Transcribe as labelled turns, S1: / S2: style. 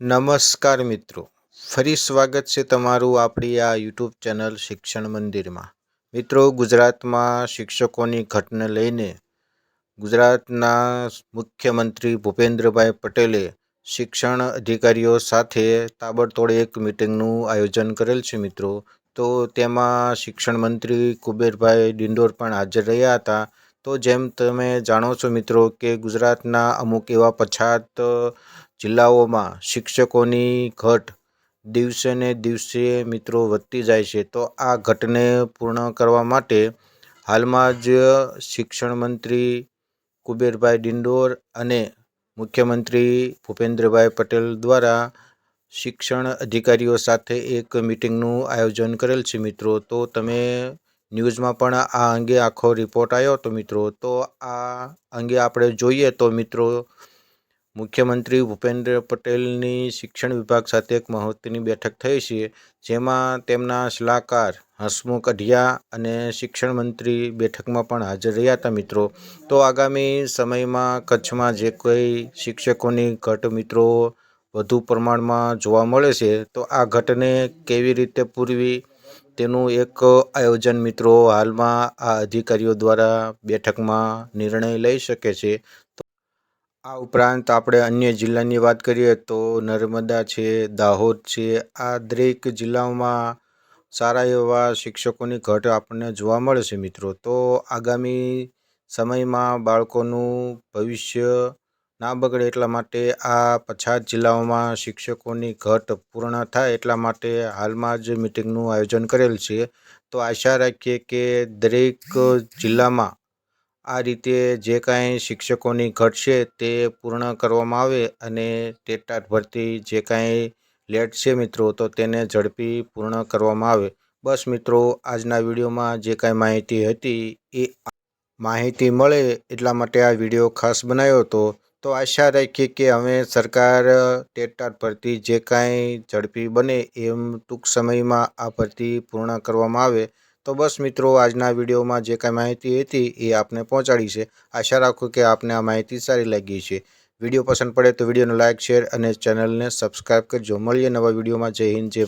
S1: નમસ્કાર મિત્રો. ફરી સ્વાગત છે તમારું આપણી આ યુટ્યુબ ચેનલ શિક્ષણ મંદિરમાં. મિત્રો, ગુજરાતમાં શિક્ષકોની ઘટને લઈને ગુજરાતના મુખ્યમંત્રી ભૂપેન્દ્રભાઈ પટેલે શિક્ષણ અધિકારીઓ સાથે તાબડતોડ એક મિટિંગનું આયોજન કરેલ છે મિત્રો. તો તેમાં શિક્ષણ મંત્રી કુબેરભાઈ ડિંડોર પણ હાજર રહ્યા હતા. તો જેમ તમે જાણો છો મિત્રો કે ગુજરાતના અમુક એવા પછાત જિલ્લાઓમાં શિક્ષકોની ઘટ દિવસે ને દિવસે મિત્રો વધતી જાય છે. તો આ ઘટને પૂર્ણ કરવા માટે હાલમાં જ શિક્ષણ મંત્રી કુબેરભાઈ ડિંડોર અને મુખ્યમંત્રી ભૂપેન્દ્રભાઈ પટેલ દ્વારા શિક્ષણ અધિકારીઓ સાથે એક મિટિંગનું આયોજન કરેલ છે મિત્રો. તો તમે ન્યૂઝમાં પણ આ અંગે આખો રિપોર્ટ આવ્યો હતો મિત્રો. તો આ અંગે આપણે જોઈએ તો મિત્રો, મુખ્યમંત્રી ભૂપેન્દ્ર પટેલની શિક્ષણ વિભાગ સાથે એક મહત્વની બેઠક થઈ છે, જેમાં તેમના સલાહકાર હસમુખ અઢિયા અને શિક્ષણ મંત્રી બેઠકમાં પણ હાજર રહ્યા હતા મિત્રો. તો આગામી સમયમાં કચ્છમાં જે કોઈ શિક્ષકોની ઘટ મિત્રો વધુ પ્રમાણમાં જોવા મળે છે, તો આ ઘટને કેવી રીતે પૂરવી તેનું એક આયોજન મિત્રો હાલમાં આ અધિકારીઓ દ્વારા બેઠકમાં નિર્ણય લઈ શકે છે. આ ઉપરાંત આપણે અન્ય જિલ્લાની વાત કરીએ તો નર્મદા છે, દાહોદ છે, આ દરેક જિલ્લાઓમાં સારા એવા શિક્ષકોની ઘટ આપણને જોવા મળે છે મિત્રો. તો આગામી સમયમાં બાળકોનું ભવિષ્ય ના બગડે એટલા માટે આ પછાત જિલ્લાઓમાં શિક્ષકોની ઘટ પૂર્ણ થાય એટલા માટે હાલમાં જ મિટિંગનું આયોજન કરેલ છે. તો આશા રાખીએ કે દરેક જિલ્લામાં આ રીતે જે કાંઈ શિક્ષકોની ઘટ છે તે પૂર્ણ કરવામાં આવે અને ટેટાટ ભરતી જે કાંઈ લેટ છે મિત્રો, તો તેને ઝડપી પૂર્ણ કરવામાં આવે. બસ મિત્રો, આજના વિડીયોમાં જે કાંઈ માહિતી હતી એ માહિતી મળે એટલા માટે આ વીડિયો ખાસ બનાવ્યો હતો. તો આશા રાખીએ કે હવે સરકાર ટેટાટ ભરતી જે કાંઈ ઝડપી બને એમ ટૂંક સમયમાં આ ભરતી પૂર્ણ કરવામાં આવે. તો બસ મિત્રો, આજના વિડીયોમાં જે કાંઈ માહિતી હતી એ આપને પહોંચાડી છે. આશા રાખું કે આપને આ માહિતી સારી લાગી છે વીડિયો પસંદ પડે તો વિડીયોને લાઇક શેર અને ચેનલને સબસ્ક્રાઈબ કરજો. મળીએ નવા વિડીયોમાં. જય હિન્દ, જય